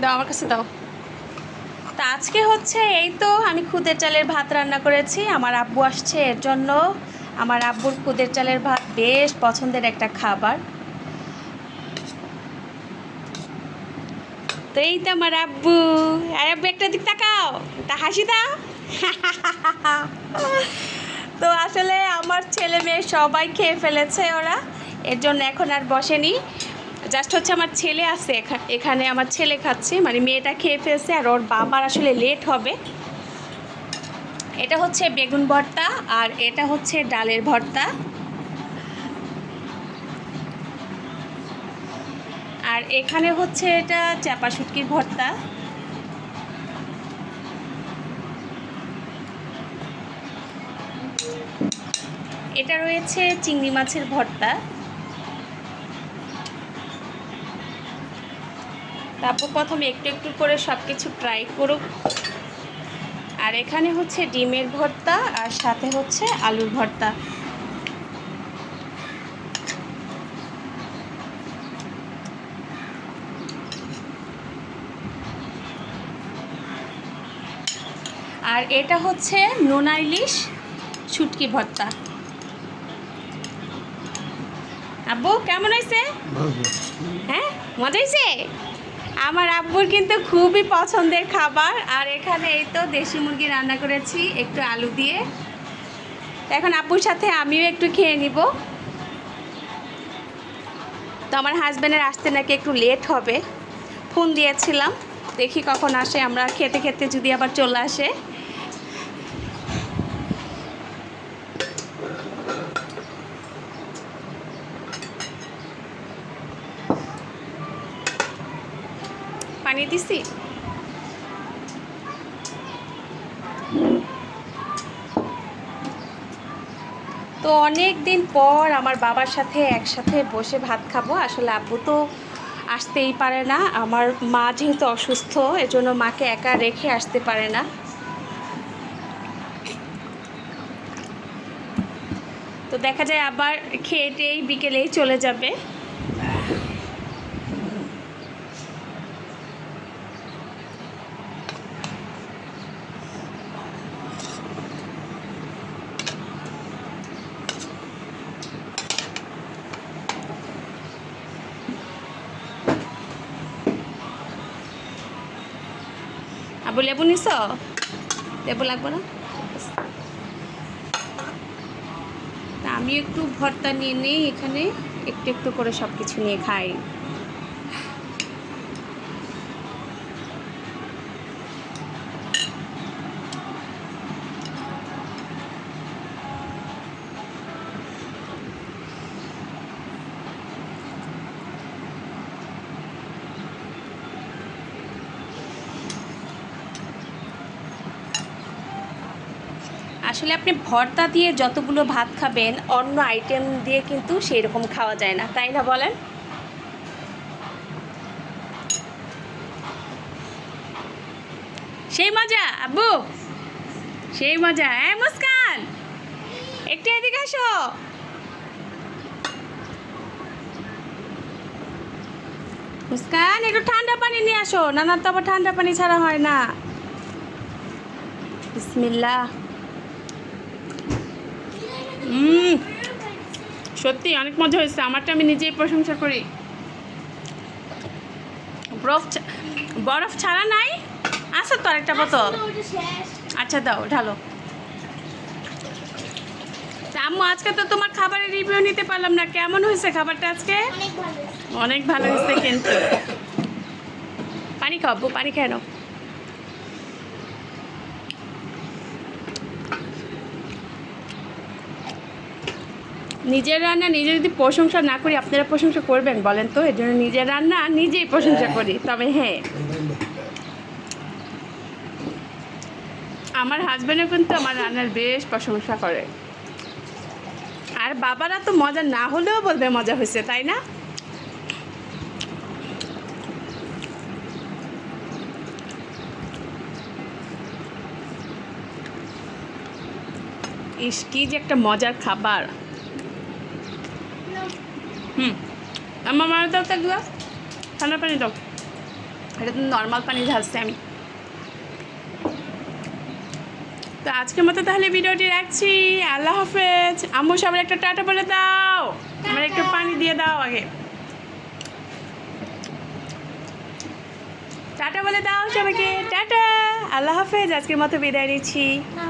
দাও, আমার কাছে দাও। তা আজকে হচ্ছে এই তো, আমি খুদের চালের ভাত রান্না করেছি, আমার আব্বু আসছে এর জন্য। আমার আব্বুর খুদের চালের ভাত বেশ পছন্দের একটা খাবার। তো এই তো আমার আব্বু। আর আব্বু, একটা দিক তাকাও তা হাসি দাও। তো আসলে আমার ছেলে মেয়ে সবাই খেয়ে ফেলেছে ওরা, এর জন্য এখন আর বসেনি। জাস্ট হচ্ছে আমার ছেলে আছে এখা- এখানে আমার ছেলে খাচ্ছে মানে মেয়েটা খেয়ে ফেলছে আর ওর বাবার আসলে লেট হবে। এটা হচ্ছে বেগুন ভর্তা আর এটা হচ্ছে ডালের ভর্তা। আর এখানে হচ্ছে এটা চাপা শুটকির ভর্তা। এটা রয়েছে চিংড়ি মাছের ভর্তা। তারপর প্রথমে একটু একটু করে সব কিছু ট্রাই করুক। আর এখানে হচ্ছে ডিমের ভর্তা আর সাথে হচ্ছে আলুর ভর্তা। আর এটা হচ্ছে নোনা ইলিশ ছুটকি ভর্তা। আব্বু কেমন হয়েছে? হ্যাঁ মজা হয়েছে? আমার আব্বুর কিন্তু খুবই পছন্দের খাবার। আর এখানে এই তো দেশি মুরগি রান্না করেছি, একটু আলু দিয়ে। এখন আব্বুর সাথে আমিও একটু খেয়ে নিব। তো আমার হাজব্যান্ডের আসতে নাকি একটু লেট হবে। ফোন দিয়েছিলাম, দেখি কখন আসে। আমরা খেতে খেতে যদি আবার চলে আসে পানি দিছি? তো অনেক দিন পর আমার বাবার সাথে একসাথে বসে ভাত খাব। আসলে আব্বু তো আসতেই পারে না। আমার মা যেহেতু অসুস্থ, এজন্য মাকে একা রেখে আসতে পারে না। তো দেখা যায় আবার খেয়ে টেয়েই বিকেলেই চলে যাবে। আবু লেবু নিছ? লেবু লাগবে না? আমি একটু ভর্তা নিয়ে নেই এখানে, একটু একটু করে সব কিছু নিয়ে খাই। আসলে আপনি ভর্তা দিয়ে যতগুলো ভাত খাবেন, অন্য আইটেম দিয়ে কিন্তু সেই রকম খাওয়া যায় না। তাই না বলেন? সেই মজা, আব্বু। সেই মজা হ্যাঁ মুস্কান? একটু এদিকে আসো। মুস্কান, একটু ঠান্ডা পানি নিয়ে আসো। না না, তো আবার ঠান্ডা পানি ছাড়া হয় না। বিসমিল্লাহ। হুম সত্যি অনেক মজা হয়েছে। আমারটা আমি নিজেই প্রশংসা করি। বরফ বরফ ছাড়া নাই? আছে তো আরেকটা বোতল। আচ্ছা দাও ঢালো। আম্মু আজকে তো তোমার খাবারের রিভিউ নিতে পারলাম না। কেমন হয়েছে খাবারটা আজকে? অনেক ভালো হয়েছে কিন্তু। পানি খাও আব্বু, পানি খেয়ে নাও। নিজের রান্না নিজে যদি প্রশংসা না করি আপনারা প্রশংসা করবেন বলেন তো? এর জন্য নিজের রান্না নিজেই প্রশংসা করি। তবে হ্যাঁ। আমার হাজব্যান্ডও কিন্তু আমার রান্নার বেশ প্রশংসা করে। আর বাবারা তো মজা না হলেও বলবে মজা হয়েছে তাই না? ইস কি যে একটা মজার খাবার। হুম। আমার মারা দাও তো এক গ্লাস ঠান্ডা পানি দাও। এটা তো নর্মাল পানি ঢালছি আমি। তো আজকের মতো তাহলে ভিডিওটি রাখছি। আল্লাহ হাফেজ। আম্মু সবার একটা টাটা বলে দাও। আমার একটু পানি দিয়ে দাও আগে। টাটা বলে দাও সবাইকে। টাটা। আল্লাহ হাফেজ। আজকের মতো বিদায় নিচ্ছি। নাও